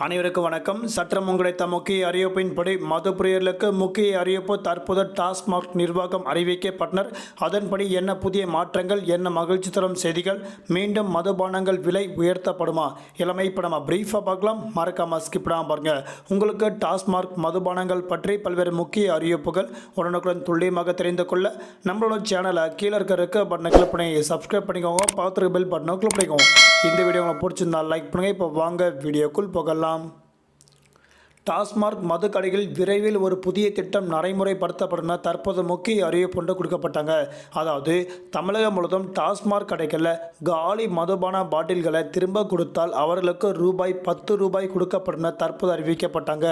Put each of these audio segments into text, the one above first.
அனைவருக்கும் வணக்கம். சற்றம் கிடைத்த முக்கிய அறிவிப்பின்படி மது பிரியர்களுக்கு முக்கிய அறிவிப்பு தற்போது டாஸ்மாக் நிர்வாகம் அறிவிக்கப்பட்டனர். அதன்படி என்ன புதிய மாற்றங்கள் என்ன மகிழ்ச்சி தரும் செய்திகள் மீண்டும் மதுபானங்கள் விலை உயர்த்தப்படுமா? இளமை இப்போ நம்ம பிரீஃபாக பார்க்கலாம். மறக்காம ஸ்கிப் பண்ணாம பாருங்க. உங்களுக்கு டாஸ்மாக் மதுபானங்கள் பற்றி பல்வேறு முக்கிய அறிவிப்புகள் உடனுக்குடன் துல்லியமாக தெரிந்து கொள்ள நம்மளோட சேனலை கீழே இருக்க இருக்க பட்டனை கிளிக் பண்ணி சப்ஸ்கிரைப் பண்ணிக்கோங்க. பார்த்துருக்க பெல் பட்டனை கிளிக் பண்ணிக்கோங்க. இந்த வீடியோ உங்களுக்கு பிடிச்சிருந்தால் லைக் பண்ணுங்கள் இப்போ வாங்க வீடியோக்குள் போகலாம். டாஸ்மாக் மது கடைகளில் விரைவில் ஒரு புதிய திட்டம் நடைமுறைப்படுத்தப்படும் என தற்போது முக்கிய அறிவிப்பு கொடுக்கப்பட்டாங்க. அதாவது தமிழகம் முழுவதும் டாஸ்மாக் கடைகளில் காலி மதுபான பாட்டில்களை திரும்ப கொடுத்தால் அவர்களுக்கு ரூபாய் பத்து ரூபாய் கொடுக்கப்படும் என தற்போது அறிவிக்கப்பட்டாங்க.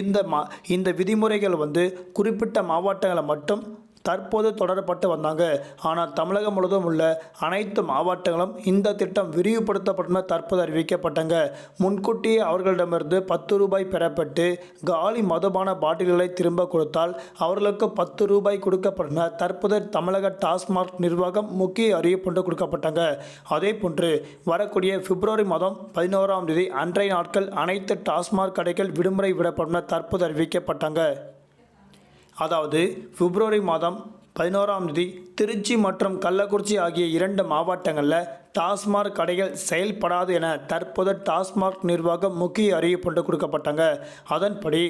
இந்த மா இந்த விதிமுறைகள் வந்து குறிப்பிட்ட மாவட்டங்களை மட்டும் தற்போது தொடரப்பட்டு வந்தாங்க. ஆனால் தமிழகம் முழுவதும் உள்ள அனைத்து மாவட்டங்களும் இந்த திட்டம் விரிவுபடுத்தப்படும் தற்போது அறிவிக்கப்பட்டங்க. முன்கூட்டியே அவர்களிடமிருந்து பத்து ரூபாய் பெறப்பட்டு காலி மதுபான பாட்டில்களை திரும்ப கொடுத்தால் அவர்களுக்கு பத்து ரூபாய் கொடுக்கப்படும் தற்போது தமிழக டாஸ்மாக் நிர்வாகம் முக்கிய அறிவிப்பு கொடுக்கப்பட்டாங்க. அதே போன்று வரக்கூடிய பிப்ரவரி மாதம் பதினோராம் தேதி அன்றைய நாட்கள் அனைத்து டாஸ்மாக் கடைகள் விடுமுறை விடப்படும் தற்போது அறிவிக்கப்பட்டாங்க. அதாவது பிப்ரவரி மாதம் பதினோராம் தேதி திருச்சி மற்றும் கள்ளக்குறிச்சி ஆகிய இரண்டு மாவட்டங்களில் டாஸ்மாக் கடைகள் செயல்படாது என தற்போது டாஸ்மாக் நிர்வாகம் முக்கிய அறிவிப்பு ஒன்று கொடுக்கப்பட்டாங்க. அதன்படி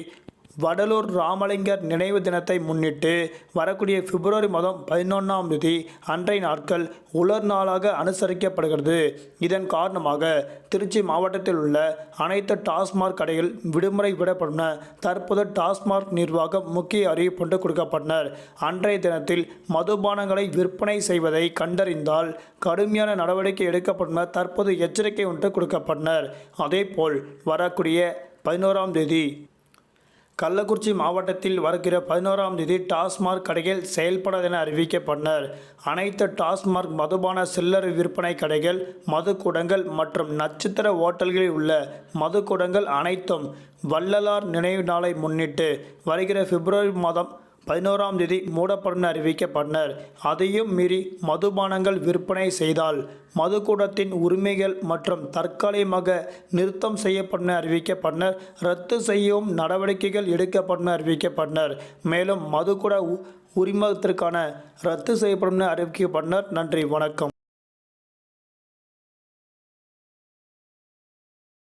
வடலூர் ராமலிங்கர் நினைவு தினத்தை முன்னிட்டு வரக்கூடிய பிப்ரவரி மாதம் பதினொன்றாம் தேதி அன்றைய நாட்கள் உலர் நாளாக அனுசரிக்கப்படுகிறது. இதன் காரணமாக திருச்சி மாவட்டத்தில் உள்ள அனைத்து டாஸ்மாக் கடைகள் விடுமுறை விடப்படும் தற்போது டாஸ்மாக் நிர்வாகம் முக்கிய அறிவிப்பு ஒன்று கொடுக்கப்பட்டனர். அன்றைய தினத்தில் மதுபானங்களை விற்பனை செய்வதை கண்டறிந்தால் கடுமையான நடவடிக்கை எடுக்கப்படும் தற்போது எச்சரிக்கை ஒன்று கொடுக்கப்பட்டனர். அதேபோல் வரக்கூடிய பதினோராம் தேதி கள்ளக்குறிச்சி மாவட்டத்தில் வருகிற பதினோராம் தேதி டாஸ்மாக் கடைகள் செயல்படாது என அறிவிக்கப்பட்டனர். அனைத்து டாஸ்மாக் மதுபான சில்லறை விற்பனை கடைகள் மதுக்கூடங்கள் மற்றும் நட்சத்திர ஓட்டல்களில் உள்ள மதுக்கூடங்கள் அனைத்தும் வள்ளலார் நினைவு நாளை முன்னிட்டு வருகிற பிப்ரவரி மாதம் பதினோராம் தேதி மூடப்படும் என அறிவிக்கப்பட்டனர். அதையும் மீறி மதுபானங்கள் விற்பனை செய்தால் மதுக்கூடத்தின் உரிமைகள் மற்றும் தற்காலிகமாக நிறுத்தம் செய்யப்படும் அறிவிக்கப்பட்டனர். ரத்து செய்யவும் நடவடிக்கைகள் எடுக்கப்படும் அறிவிக்கப்பட்டனர். மேலும் மதுக்கூட உ- உரிமத்திற்கான ரத்து செய்யப்படும் அறிவிக்கப்பட்டனர். நன்றி வணக்கம்.